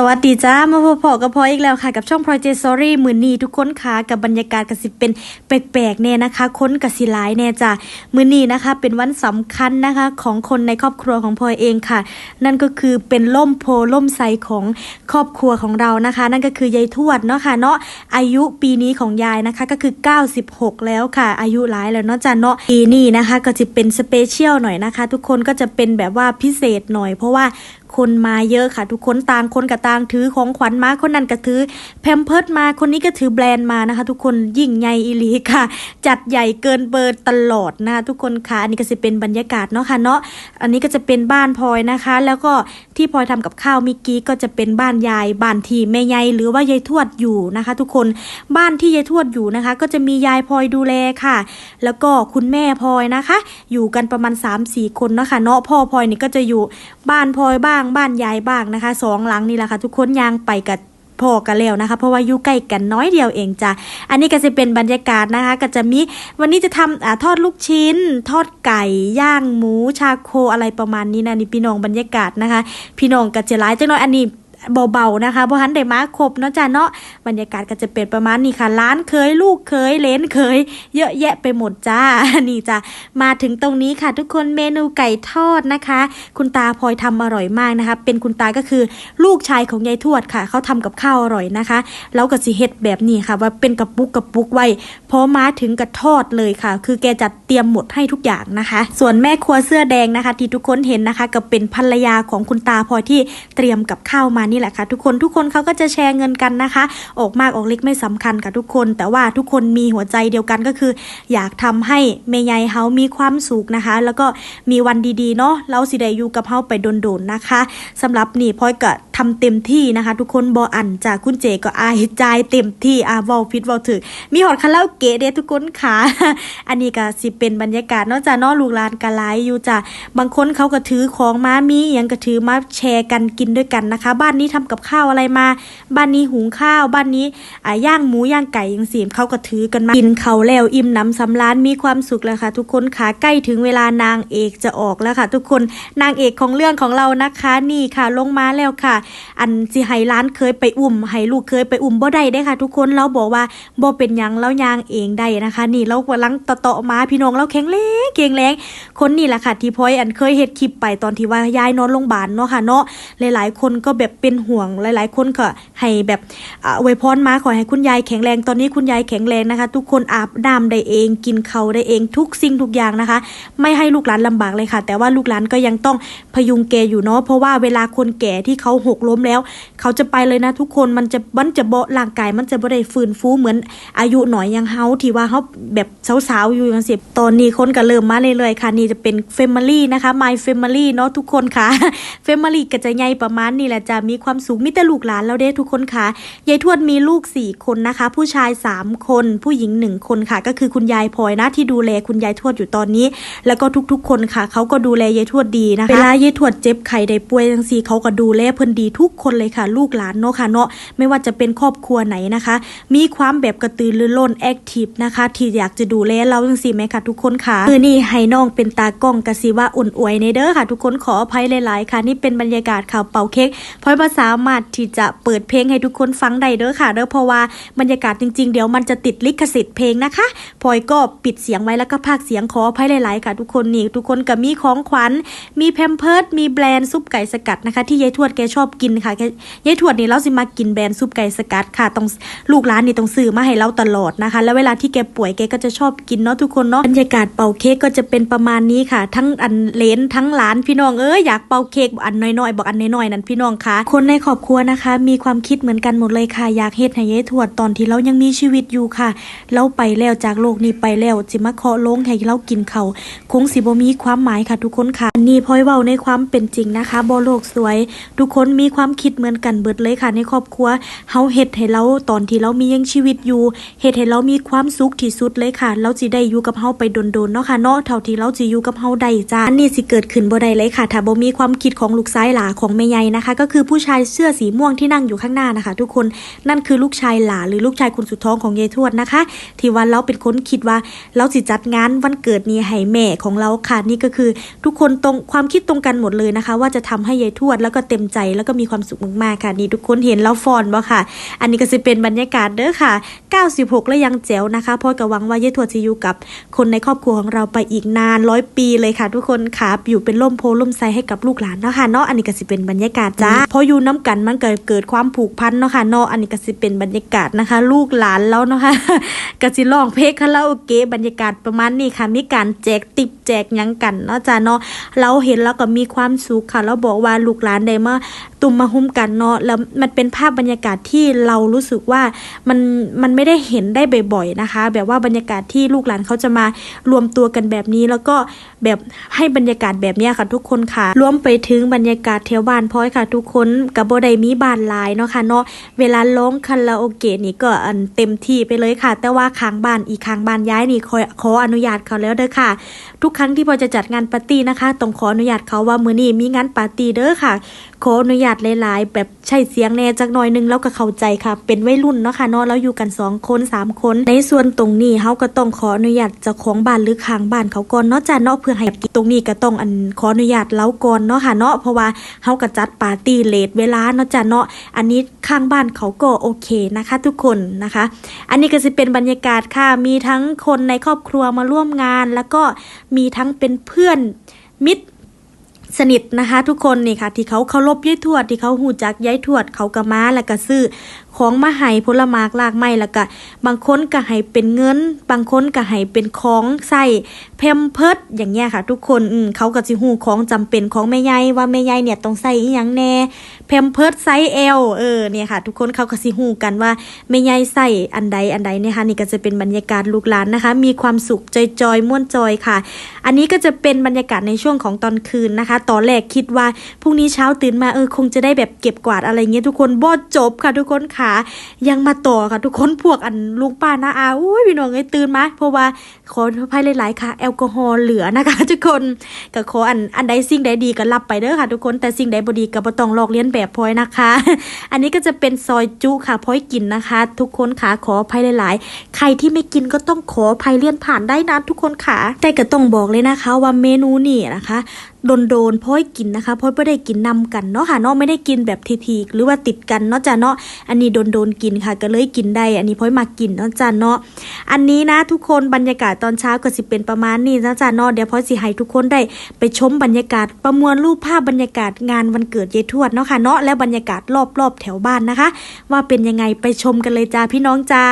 สวัสดีจ้ามาพบพอกับพออีกแล้วค่ะกับช่อง Project Story มือนีทุกคนค่ะกับบรรยากาศกสิเป็นแปลกๆแน่นะคะ ค้นกสิหลายแน่จ้ามือนีนะคะเป็นวันสำคัญนะคะของคนในครอบครัวของพอยเองค่ะ นั่นก็คือเป็นล่มโพล่มไทรของครอบครัวของเรานะคะ นั่นก็คือยายทวดเนาะค่ะเนาะอายุปีนี้ของยายนะคะก็คือ 96 แล้วค่ะ อายุหลายแล้วเนาะจ้าเนาะปีนี้นะคะก็จะเป็นสเปเชียลหน่อยนะคะ ทุกคนก็จะเป็นแบบว่าพิเศษหน่อย เพราะว่าคนมาเยอะค่ะ ทุกคนต่างคนกับต่างถือของขวัญมาคนนั้นก็ถือแพมเพิร์ดมาคนนี้ก็ถือแบรนด์มานะคะ ทุกคนยิ่งใหญ่อีลีค่ะ จัดใหญ่เกินเบอร์ตลอดนะคะทุกคนค่ะ อันนี้ก็จะเป็นบรรยากาศเนาะค่ะเนาะอันนี้ก็จะเป็นบ้านพลอยนะคะ แล้วก็ที่พลอยทำกับข้าวมิกกี้ก็จะเป็นบ้านยายบ้านที่แม่ยายหรือว่ายายทวดอยู่นะคะ ทุกคนบ้านที่ยายทวดอยู่นะคะ ก็จะมียายพลอยดูแลค่ะ แล้วก็คุณแม่พลอยนะคะ อยู่กันประมาณ3-4คนเนาะค่ะเนาะพ่อพลอยนี่ก็จะอยู่บ้านพลอยบ้านงบ้านยายบ้างนะคะสองหลังนี่แหละค่ะทุกคนยางไปกับพ่อกันแล้วนะคะ เพราะว่าอยู่ใกล้กันน้อยเดียวเองจ้ะอันนี้ก็จะเป็นบรรยากาศนะคะ ก็จะมีวันนี้จะทำอ่าทอดลูกชิ้น ทอดไก่ย่างหมูชาโคอะไรประมาณนี้นะนี่พี่น้องบรรยากาศนะคะ พี่น้องก็จะหลายจังน้อยอันนี้ เบาๆนะคะเพราะฮันได้มาครบเนาะจ้ะเนาะบรรยากาศก็จะเป็นประมาณนี้ค่ะร้านเคยลูกเคยเลนเคย เยอะแยะไปหมดจ้านี่จ้ะมาถึงตรงนี้ค่ะ ทุกคนเมนูไก่ทอดนะคะ คุณตาพลอยทำอร่อยมากนะคะ เป็นคุณตาก็คือลูกชายของยายทวดค่ะเขาทำกับข้าวอร่อยนะคะแล้วก็สิเฮ็ดแบบนี้ค่ะ ว่าเป็นกระปุกกระปุกไว้พอมาถึงกระทอดเลยค่ะ คือแกจัดเตรียมหมดให้ทุกอย่างนะคะ ส่วนแม่ครัวเสื้อแดงนะคะ ที่ทุกคนเห็นนะคะ ก็เป็นภรรยาของคุณตาพลอยที่เตรียมกับข้าวมานี่แหละค่ะทุกคนทุกคนเขาก็จะแชร์เงินกันนะคะ ออกมากออกเล็กไม่สำคัญค่ะทุกคน แต่ว่าทุกคนมีหัวใจเดียวกันก็คือ อยากทำให้เมยายเฮามีความสุขนะคะ แล้วก็มีวันดีๆเนาะเราสิได้อยู่กับเฮาไปโดนๆนะคะสำหรับนี่พลอยก็ ทำเต็มที่นะคะ ทุกคนบออันจากคุณเจก็อายใจเต็มที่อ่าว้าผิดว้าถึกมีหอดคาราโอเกะเด้ทุกคนค่ะ อันนี้ก็สิเป็นบรรยากาศนอกจากนอกลูกลานกะไลอยู่จ้ะบางคนเขาก็ถือของมามียังก็ถือมาแชร์กันกินด้วยกันนะคะ บ้านนี้ทำกับข้าวอะไรมา บ้านนี้หุงข้าว บ้านนี้อ่าย่างหมูย่างไก่ยังสีมเขาก็ถือกันมากินเขาแล้วอิ่มหน้ำสำราญมีความสุขแล้วค่ะ ทุกคนค่ะใกล้ถึงเวลานางเอกจะออกแล้วค่ะ ทุกคนนางเอกของเรื่องของเรานะคะ นี่ค่ะลงมาแล้วค่ะอันสิให้ร้านเคยไปอุ่มให้ลูกเคยไปอุ่มบ่ได้ได้ค่ะ ทุกคนเราบอกว่าบ่เป็นยังแล้วยางเองได้นะคะ นี่เรากำลังตะเตาะมาพี่น้องเราแข็งแรงเก่งแรงคนนี่แหละค่ะที่พอยอันเคยเฮ็ดคลิปไปตอนที่ว่ายายนอนโรงพยาบาลเนาะค่ะเนาะหลายๆ คนก็แบบเป็นห่วงหลายๆ คนก็ให้แบบอ่าอวยพรมาขอให้คุณยายแข็งแรงตอนนี้คุณยายแข็งแรงนะคะ ทุกคนอาบน้ำได้เองกินเขาได้เองทุกสิ่งทุกอย่างนะคะ ไม่ให้ลูกหลานลำบากเลยค่ะ แต่ว่าลูกหลานก็ยังต้องพยุงแกอยู่เนาะเพราะว่าเวลาคนแก่ที่เขาหกล้มแล้ว เขาจะไปเลยนะทุกคนมันจะมันจะบ่ร่างกายมันจะบ่ได้ฟื้นฟูเหมือนอายุหน่อยยังเฮาที่ว่าเฮาแบบสาวๆอยู่จังซี่ตอนนี้คนก็เริ่มมาเรื่อยๆค่ะนี่จะเป็น Family นะคะ My Family เนาะทุกคนค่ะ Family ก็จะใหญ่ประมาณนี้แหละจะมีความสุขมีแต่ลูกหลานแล้วเด้ทุกคนค่ะยายทวดมีลูก 4 คนนะคะ ผู้ชาย 3 คน ผู้หญิง 1 คนค่ะ ก็คือคุณยายพลอยนะที่ดูแลคุณยายทวดอยู่ตอนนี้ แล้วก็ทุกๆ คนค่ะ เขาก็ดูแลยายทวดดีนะคะเวลายายทวดเจ็บไข้ได้ป่วยจังซี่เขาก็ดูแลเพิ่นดีทุกคนเลยค่ะ ลูกหลานเนาะค่ะเนาะไม่ว่าจะเป็นครอบครัวไหนนะคะ มีความแบบกระตือรือร้นแอคทีฟนะคะที่อยากจะดูแลเราจังซี่ไหมค่ะทุกคนค่ะคือนี่ให้น้องเป็นตากล้องกะสิว่าอุ่นอวยในเด้อค่ะ ทุกคนขออภัยหลายๆ ค่ะนี่เป็นบรรยากาศข่าวเป่าเค้กพลอยมาสามาที่จะเปิดเพลงให้ทุกคนฟังได้เด้อค่ะเด้อเพราะว่าบรรยากาศจริง ๆ เดี๋ยวมันจะติดลิขสิทธิ์เพลงนะคะพลอยก็ปิดเสียงไว้แล้วก็พากเสียงขออภัยหลายๆ ค่ะ ทุกคนนี่ทุกคนก็มีของขวัญ มีแพมเพิร์ดมีแบรนด์ซุปไก่สกัดนะคะ ที่ยายทวดแกชอบกินค่ะแกยายทวดนี่เราสิมากินแบรนด์ซุปไก่สกัดค่ะต้องลูกร้านนี่ต้องซื้อมาให้เราตลอดนะคะ แล้วเวลาที่แกป่วยแกก็จะชอบกินเนาะทุกคนเนาะบรรยากาศเป่าเค้กก็จะเป็นประมาณนี้ค่ะ ทั้งอันเลนทั้งหลานพี่น้องเอ้ยอยากเป่าเค้กอันน้อยๆบอกอันน้อยๆนั่นพี่น้องค่ะคนในครอบครัวนะคะ มีความคิดเหมือนกันหมดเลยค่ะอยากเฮ็ดให้ยายทวดตอนที่เรายังมีชีวิตอยู่ค่ะเราไปแล้วจากโลกนี้ไปแล้วสิมาเคาะลงให้เรากินเขาคงสิบ่มีความหมายค่ะทุกคนค่ะนนี้พอยเว้าในความเป็นจริงนะคะบ่โลกสวย ทุกคนมีความคิดเหมือนกันเบิดเลยค่ะ ในครอบครัวเฮาเฮ็ดให้เราตอนที่เรามียังชีวิตอยู่เฮ็ดให้เรามีความสุขที่สุดเลยค่ะ เราสิได้อยู่กับเฮาไปโดนๆเนาะค่ะเนาะเท่าที่เราสิอยู่กับเฮาได้จ้าอันนี้สิเกิดขึ้นบ่ได้เลยค่ะถ้าบ่มีความคิดของลูกซ้ายหลาของแม่ใหญ่นะคะ ก็คือผู้ชายเสื้อสีม่วงที่นั่งอยู่ข้างหน้านะคะ ทุกคนนั่นคือลูกชายหลาหรือลูกชายคนสุดท้องของยายทวดนะคะ ที่ว่าเราเป็นคนคิดว่าเราสิจัดงานวันเกิดนี้ให้แม่ของเราค่ะนี่ก็คือ ทุกคนตรงความคิดตรงกันหมดเลยนะคะ ว่าจะทำให้ยายทวดแล้วก็เต็มใจแล้วก็มีความสุขมากๆค่ะ นี่ทุกคนเห็นแล้วฟอนบ่ค่ะ อันนี้ก็จะเป็นบรรยากาศเด้อค่ะ 96 แล้วยังแจ๋วนะคะเพราะกะหวังว่ายายทวดจะอยู่กับคนในครอบครัวของเราไปอีกนานร้อยปีเลยค่ะ ทุกคนค่ะอยู่เป็นล่มโพล่มไทรให้กับลูกหลานเนาะค่ะเนาะอันนี้ก็สิเป็นบรรยากาศจ้าพออยู่น้ำกันมันเกิดเกิดความผูกพันเนาะค่ะเนาะอันนี้ก็สิเป็นบรรยากาศนะคะ ลูกหลานแล้วเนาะค่ะก็สิร้องเพลงคาราโอเกะบรรยากาศประมาณนี้ค่ะ มีการแจกติบแจกยังกันเนาะจ้าเนาะเราเห็นแล้วก็มีความสุขค่ะเราบอกว่าลูกหลานได้มาตุ่มมาหุ้มกันเนาะแล้วมันเป็นภาพบรรยากาศที่เรารู้สึกว่ามันมันไม่ได้เห็นได้บ่อยๆนะคะ แบบว่าบรรยากาศที่ลูกหลานเขาจะมารวมตัวกันแบบนี้ แล้วก็แบบให้บรรยากาศแบบนี้ค่ะทุกคนค่ะรวมไปถึงบรรยากาศแถวบ้านพ้อยค่ะ ทุกคนกับโบไดมีบานลายเนาะค่ะเนาะเวลาร้องคาราโอเกะนี่ก็อันเต็มที่ไปเลยค่ะ แต่ว่าค้างบ้านอีกค้างบ้านย้ายนี่ขอขออนุญาตเขาแล้วเด้อค่ะ ทุกครั้งที่พอจะจัดงานปาร์ตี้นะคะต้องขออนุญาตเขาว่ามื้อนี้มีงานปาร์ตี้เด้อค่ะขออนุญาตหลายๆ แบบใช้เสียงแน่จักหน่อยนึงแล้วก็เข้าใจค่ะ เป็นวัยรุ่นเนาะค่ะเนาะแล้วอยู่กันสองคนสามคน ในส่วนตรงนี้เฮาก็ต้องขออนุญาตเจ้าของบ้านหรือข้างบ้านเขาก่อนเนาะจ้ะเนาะเพื่อให้ตรงนี้ก็ต้องอันขออนุญาตเล้าก่อนเนาะค่ะเนาะเพราะว่าเฮาก็จัดปาร์ตี้เลทเวลาเนาะจ้ะเนาะอันนี้ข้างบ้านเขาก็โอเคนะคะ ทุกคนนะคะ อันนี้ก็จะเป็นบรรยากาศค่ะมีทั้งคนในครอบครัวมาร่วมงาน แล้วก็มีทั้งเป็นเพื่อนมิตร สนิทนะคะ ทุกคนนี่ค่ะ ที่เขาเคารพยายทวดที่เขาหูจักยายทวดเขาก็มาแล้วก็ซื้อของมาให้ผลไม้ลากไม้แล้วก็บางคนก็ให้เป็นเงิน บางคนก็ให้เป็นของใส่แพมเพิร์ดอย่างเงี้ยค่ะ ทุกคนอืมเขาก็สิหูของจำเป็นของแม่ยายว่าแม่ยายเนี่ยต้องใส่อีหยังแน่แพมเพิร์ดไซส์ L เออเนี่ยค่ะ ทุกคนเขาก็สิหูกันว่าแม่ยายใส่อันใดอันใดเนี่ยค่ะนี่ก็จะเป็นบรรยากาศลูกหลานนะคะ มีความสุขจอยๆม่วนจอยค่ะ อันนี้ก็จะเป็นบรรยากาศในช่วงของตอนคืนนะคะ ตอนแรกคิดว่าพรุ่งนี้เช้าตื่นมาเออคงจะได้แบบเก็บกวาดอะไรเงี้ยทุกคนบ่จบค่ะทุกคนค่ะยังมาต่อค่ะทุกคนพวกอันลุงป้านะอาอุ้ยพี่น้องเอ้ตื่นมาเพราะว่าขออภัยหลายๆค่ะ แอลกอฮอล์เหลือนะคะ ทุกคนก็ขออันอันใดสิ่งใดดีก็รับไปเด้อค่ะ ทุกคนแต่สิ่งใดบ่ดีก็บ่ต้องลอกเลียนแบบพลอยนะคะ อันนี้ก็จะเป็นซอยจุค่ะพลอยกินนะคะ ทุกคนค่ะขออภัยหลาย ๆ ใครที่ไม่กินก็ต้องขออภัยเลื่อนผ่านได้นะทุกคนค่ะแต่ก็ต้องบอกเลยนะคะว่าเมนูนี่นะคะโดนโดนๆพ่อยกินนะคะพ่อยไม่ได้กินนำกันเนาะค่ะเนาะไม่ได้กินแบบทีๆหรือว่าติดกันเนาะจ้ะเนาะอันนี้โดนโดนกินค่ะ ก็เลยกินได้ อันนี้พอยมากินเนาะจ้ะเนาะอันนี้นะทุกคนบรรยากาศตอนเช้าก็สิเป็นประมาณนี้นะจ้ะเนาะเดี๋ยวพอยสิให้ทุกคนได้ไปชมบรรยากาศประมวลรูปภาพบรรยากาศงานวันเกิดยายทวดเนาะค่ะเนาะและบรรยากาศรอบๆแถวบ้านนะคะ ว่าเป็นยังไงไปชมกันเลยจ้าพี่น้องจ้า